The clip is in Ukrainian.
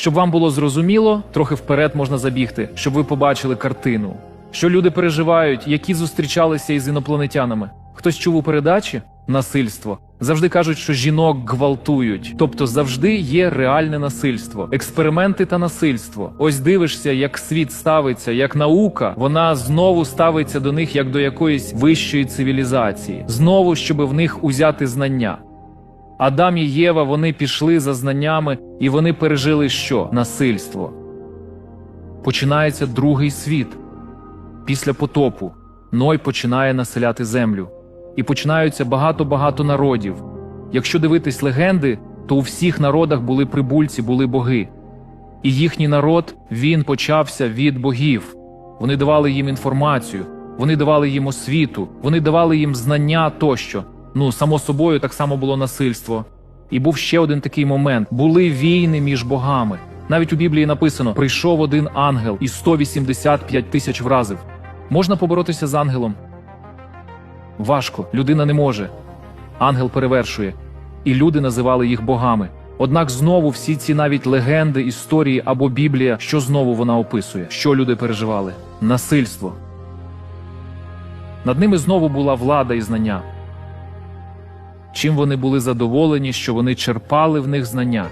Щоб вам було зрозуміло, трохи вперед можна забігти, щоб ви побачили картину. Що люди переживають, які зустрічалися із інопланетянами. Хтось чув у передачі насильство. Завжди кажуть, що жінок гвалтують, тобто завжди є реальне насильство, експерименти та насильство. Ось дивишся, як світ ставиться, як наука, вона знову ставиться до них як до якоїсь вищої цивілізації, знову щоб в них узяти знання. Адам і Єва вони пішли за знаннями, і вони пережили що? Насильство. Починається другий світ. Після потопу Ной починає населяти землю. І починаються багато-багато народів. Якщо дивитись легенди, то у всіх народах були прибульці, були боги. І їхній народ він почався від богів. Вони давали їм інформацію, вони давали їм освіту, вони давали їм знання тощо. Ну, само собою, так само було насильство. І був ще один такий момент: були війни між богами. Навіть у Біблії написано: прийшов один ангел і 185 тисяч вразив. Можна поборотися з ангелом? Важко, людина не може. Ангел перевершує, і люди називали їх богами. Однак знову всі ці навіть легенди, історії або Біблія, що знову вона описує, що люди переживали? Насильство. Над ними знову була влада і знання. Чим вони були задоволені, що вони черпали в них знання.